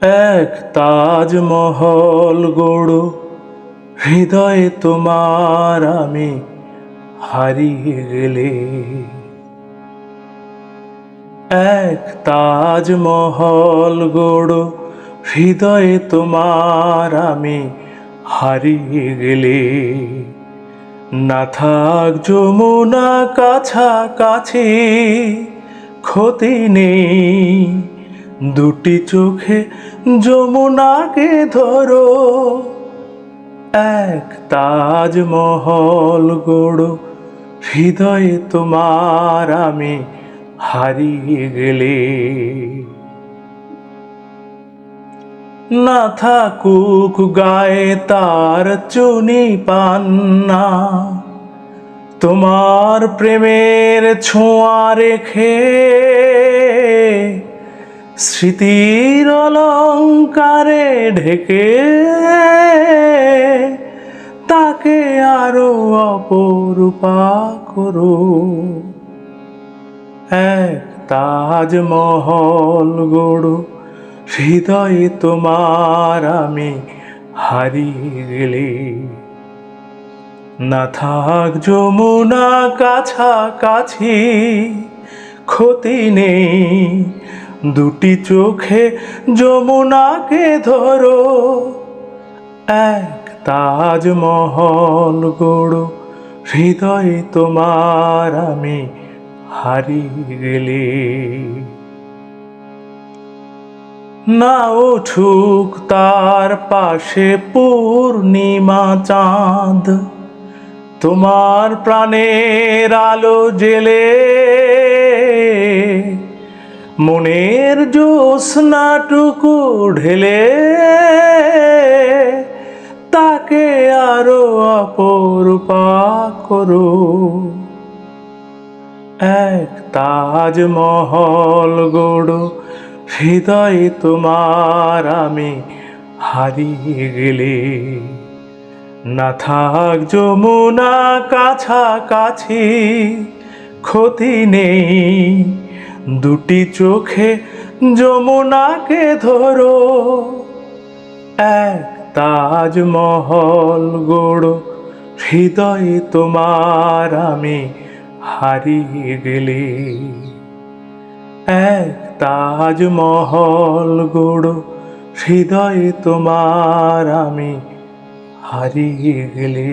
এক তাজমহল গড়ো। হৃদয়ে তোমার আমি হারিয়ে গেলে। এক তাজমহল গড়ো। হৃদয়ে তোমার আমি হারিয়ে গেলে। না থাক যমুনা কাছাকাছি, ক্ষতি নেই। দুটি চোখে যমুনাকে ধরো, এক তাজমহল গড়ো। হৃদয়ে তোমার আমি হারিয়ে গেলে। না থাকুক গায়ে তার চুনি পান্না, তোমার প্রেমের ছোঁয়া রেখে। স্মৃতির অলঙ্কারে ঢেকে তাকে আরও অপরূপা করো। এক তাজমহল গড়ো, হৃদয়ে তোমার আমি হারিয়ে। গেলে না থাক যমুনা কাছাকাছি, ক্ষতি নেই দুটি চোখে যমুনাকে ধরো, এক তাজমহল গড়ো, হৃদয়ে তোমার আমি হারিয়ে গেলে। না উঠুক তার পাশে পূর্ণিমা চাঁদ, তোমার প্রাণের আলো জেলে মনের জ্যোৎস্নাটুকু ঢেলে তাকে আরও অপরূপা করো। এক তাজমহল গড়ো, হৃদয়ে তোমার আমি হারিয়ে গেলে। না থাক যমুনা কাছাকাছি, ক্ষতি নেই দুটি চোখে যমুনাকে ধরো, এক তাজমহল গড়ো, হৃদয়ে তোমার আমি হারিয়ে গেলে। এক তাজমহল গড়ো, হৃদয়ে তোমার আমি হারিয়ে গেলে।